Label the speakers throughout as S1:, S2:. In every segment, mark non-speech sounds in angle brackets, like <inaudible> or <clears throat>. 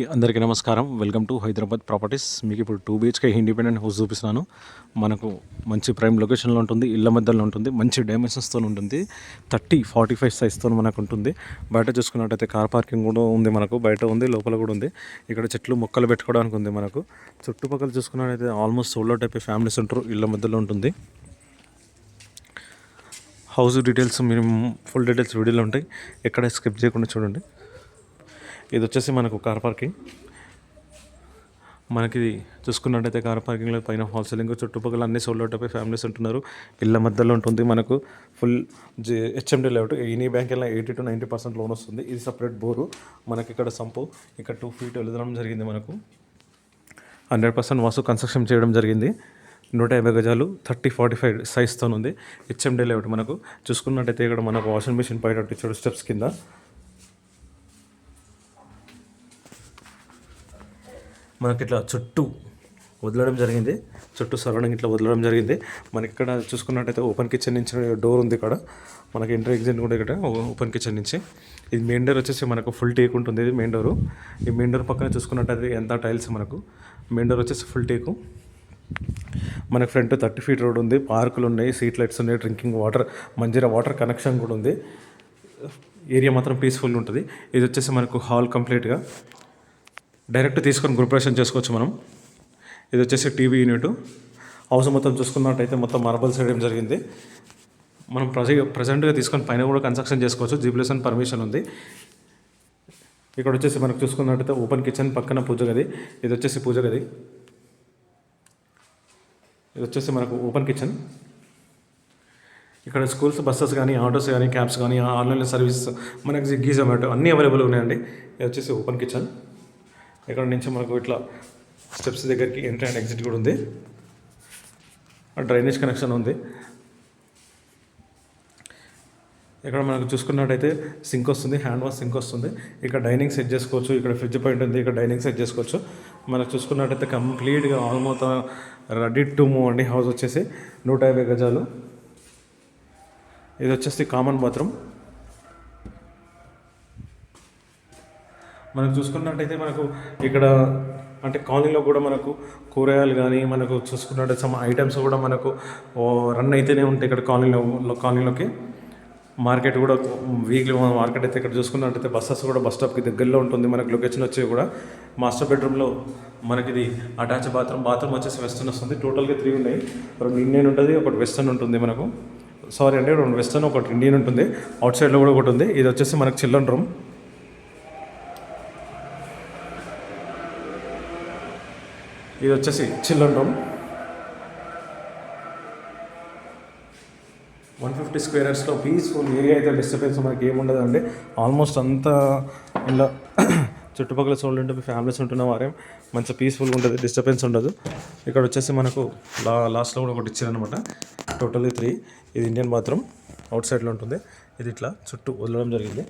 S1: అందరికీ నమస్కారం. Welcome to Hyderabad properties మీకు ఇప్పుడు టూ బిహెచ్కే ఇండిపెండెంట్ హౌస్ చూపిస్తున్నాను. మనకు మంచి ప్రైమ్ లొకేషన్లో ఉంటుంది ఇళ్ళ మధ్యలో ఉంటుంది మంచి డైమెన్షన్స్తో ఉంటుంది. థర్టీ ఫార్టీ ఫైవ్ సైజ్తో మనకు ఉంటుంది. బయట చూసుకున్నట్టయితే కార్ పార్కింగ్ కూడా ఉంది మనకు బయట ఉంది లోపల కూడా ఉంది. ఇక్కడ చెట్లు మొక్కలు పెట్టుకోవడానికి ఉంది మనకు. చుట్టుపక్కల చూసుకున్నట్టయితే ఆల్మోస్ట్ సోలో టైప్ ఫ్యామిలీస్ ఉంటారు ఇళ్ళ మధ్యలో ఉంటుంది. House details minimum full details వీడియోలో ఉంటాయి. ఎక్కడ స్కిప్ చేయకుండా చూడండి. ఇది వచ్చేసి మనకు కార్ పార్కింగ్ మనకి చూసుకున్నట్టయితే కార్ పార్కింగ్లో పైన హాల్సేలింగ్ చుట్టుపక్కల అన్ని సోలో ఫ్యామిలీస్ ఉంటున్నారు. ఇళ్ళ మధ్యలో ఉంటుంది మనకు ఫుల్ జే హెచ్ఎండి లేఅవుట్ ఎనీ బ్యాంక్ వెళ్ళిన eighty to ninety percent loan వస్తుంది. ఇది సపరేట్ బోరు. మనకి ఇక్కడ సంపు. ఇక్కడ టూ ఫీట్ వెళ్ళడం జరిగింది మనకు. హండ్రెడ్ పర్సెంట్ వాసు కన్స్ట్రక్షన్ చేయడం జరిగింది. నూట యాభై గజాలు థర్టీ ఫార్టీ ఫైవ్ సైజ్తో ఉంది హెచ్ఎండి లేఅవుట్ మనకు. చూసుకున్నట్టయితే ఇక్కడ మనకు వాషింగ్ మిషన్ పైన ఇచ్చాడు స్టెప్స్ కింద. మనకి ఇట్లా చుట్టూ వదలడం జరిగింది. చుట్టూ సరౌండింగ్ ఇట్లా వదలడం జరిగింది. మనకి ఇక్కడ చూసుకున్నట్టయితే ఓపెన్ కిచెన్ నుంచి డోర్ ఉంది ఇక్కడ. మనకి ఎంట్రీ ఎగ్జిట్ కూడా ఇక్కడ ఓపెన్ కిచెన్ నుంచి. ఇది మెయిన్ డోర్ వచ్చేసి మనకు ఫుల్ టేక్ ఉంటుంది ఇది మెయిన్ డోరు. ఈ మెయిన్ డోర్ పక్కన చూసుకున్నట్టయితే ఎంత టైల్స్ మనకు. మెయిన్ డోర్ వచ్చేసి ఫుల్ టేకు. మనకు ఫ్రంట్ థర్టీ ఫీట్ రోడ్ ఉంది. పార్కులు ఉన్నాయి సీట్ లైట్స్ ఉన్నాయి drinking water Manjira water connection కూడా ఉంది. ఏరియా మాత్రం పీస్ఫుల్ ఉంటుంది. ఇది వచ్చేసి మనకు హాల్ కంప్లీట్గా. డైరెక్ట్ తీసుకొని ప్రిపరేషన్ చేసుకోవచ్చు మనం. ఇది వచ్చేసి టీవీ యూనిట్. హౌస్ మొత్తం చూసుకున్నట్టయితే మొత్తం మార్బల్స్ వేయడం జరిగింది. మనం ప్రజ ప్రజెంట్గా తీసుకొని పైన కూడా కన్స్ట్రక్షన్ చేసుకోవచ్చు. జీప్లేసన్ పర్మిషన్ ఉంది. ఇక్కడ వచ్చేసి మనకు చూసుకున్నట్టయితే ఓపెన్ కిచెన్ పక్కన పూజ గది. ఇది వచ్చేసి పూజ గది. ఇది వచ్చేసి మనకు ఓపెన్ కిచెన్ ఇక్కడ స్కూల్స్ బస్సెస్ కానీ ఆటోస్ కానీ క్యాబ్స్ కానీ ఆన్లైన్ సర్వీస్ మనకి గీ జొమాటో అన్నీ అవైలబుల్ ఉన్నాయండి. ఇది వచ్చేసి ఓపెన్ కిచెన్ ఇక్కడ నుంచి మనకు ఇట్లా స్టెప్స్ దగ్గరికి ఎంట్రీ అండ్ ఎగ్జిట్ కూడా ఉంది. డ్రైనేజ్ కనెక్షన్ ఉంది. ఇక్కడ మనకు చూసుకున్నట్టయితే సింక్ వస్తుంది హ్యాండ్ వాష్ సింక్ వస్తుంది. ఇక్కడ డైనింగ్ సెట్ చేసుకోవచ్చు ఇక్కడ ఫ్రిడ్జ్ పాయింట్ ఉంది ఇక్కడ డైనింగ్ సెట్ చేసుకోవచ్చు. మనకు చూసుకున్నట్టయితే కంప్లీట్గా ఆల్మోస్ట్ రెడీ టు మూవ్ అండి. హౌస్ వచ్చేసి నూట యాభై గజాలు. ఇది వచ్చేసి కామన్ బాత్రూమ్ మనం చూసుకున్నట్టయితే మనకు ఇక్కడ అంటే కాలనీలో కూడా మనకు కూరగాయలు కానీ మనకు చూసుకున్నట్టు సమ్ ఐటమ్స్ కూడా మనకు రన్ అయితేనే ఉంటాయి ఇక్కడ కాలనీలో కాలనీలోకి. మార్కెట్ కూడా వీక్లీ మార్కెట్ అయితే ఇక్కడ చూసుకున్నట్టయితే బస్సెస్ కూడా బస్ స్టాప్కి దగ్గరలో ఉంటుంది మనకు లొకేషన్ వచ్చేవి కూడా. మాస్టర్ బెడ్రూమ్లో మనకి ఇది అటాచ్ బాత్రూమ్ బాత్రూమ్ వచ్చేసి వెస్టర్న్ వస్తుంది. టోటల్గా త్రీ ఉన్నాయి. రెండు ఇండియన్ ఉంటుంది ఒకటి వెస్టర్న్ ఉంటుంది మనకు. సారీ అంటే రెండు వెస్టర్న్ ఒకటి ఇండియన్ ఉంటుంది. అవుట్ సైడ్లో కూడా ఒకటి ఉంది. ఇది వచ్చేసి మనకు చిల్డ్రన్ రూమ్. ఇది వచ్చేసి children room. One fifty square peaceful area అయితే డిస్టర్బెన్స్ మనకి ఏముండదు అండి. ఆల్మోస్ట్ అంతా ఇలా <clears throat> చుట్టుపక్కల చోళ్ళు ఉంటే ఫ్యామిలీస్ ఉంటున్న వారే మంచి పీస్ఫుల్గా ఉంటుంది డిస్టర్బెన్స్ ఉండదు. ఇక్కడ వచ్చేసి మనకు లా లాస్ట్లో కూడా ఒకటి ఇచ్చారనమాట టోటల్లీ త్రీ ఇది ఇండియన్ బాత్రూమ్. అవుట్ సైడ్లో ఉంటుంది. ఇది ఇట్లా చుట్టూ వదలడం జరిగింది.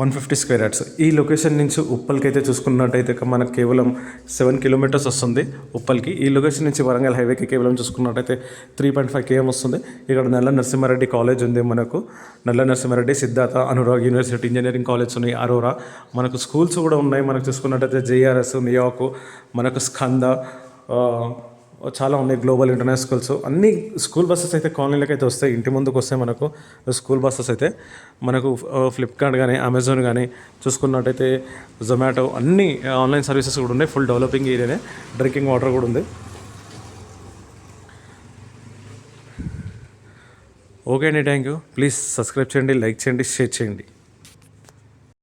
S1: One fifty square yards. ఈ లొకేషన్ నుంచి ఉప్పల్కి అయితే చూసుకున్నట్టయితే మనకు కేవలం సెవెన్ కిలోమీటర్స్ వస్తుంది ఉప్పల్కి. ఈ లొకేషన్ నుంచి వరంగల్ హైవేకి కేవలం చూసుకున్నట్టయితే త్రీ పాయింట్ ఫైవ్ కేఎం వస్తుంది. ఇక్కడ నల్ల నరసింహారెడ్డి కాలేజ్ ఉంది మనకు. Nalla Narasimha Reddy Siddhartha Anurag university engineering college ఉన్నాయి అరోరా. మనకు స్కూల్స్ కూడా ఉన్నాయి. మనకు చూసుకున్నట్టయితే జేఆర్ఎస్ నియాకు మనకు స్కంద Oh, చాలా ఉన్నాయి గ్లోబల్ ఇంటర్నేషనల్ స్కూల్స్ అన్ని స్కూల్ బస్సెస్ అయితే కాలనీలకు అయితే వస్తాయి. ఇంటి ముందుకు వస్తాయి మనకు. స్కూల్ బస్సెస్ అయితే మనకు ఫ్లిప్కార్ట్ కానీ అమెజాన్ కానీ చూసుకున్నట్టయితే జొమాటో అన్ని uh, ఆన్లైన్ సర్వీసెస్ కూడా ఉన్నాయి. ఫుల్ డెవలపింగ్ ఏరియానే డ్రింకింగ్ వాటర్ కూడా ఉంది. ఓకే అండి థ్యాంక్ యూ ప్లీజ్ సబ్స్క్రైబ్ చేయండి లైక్ చేయండి షేర్ చేయండి.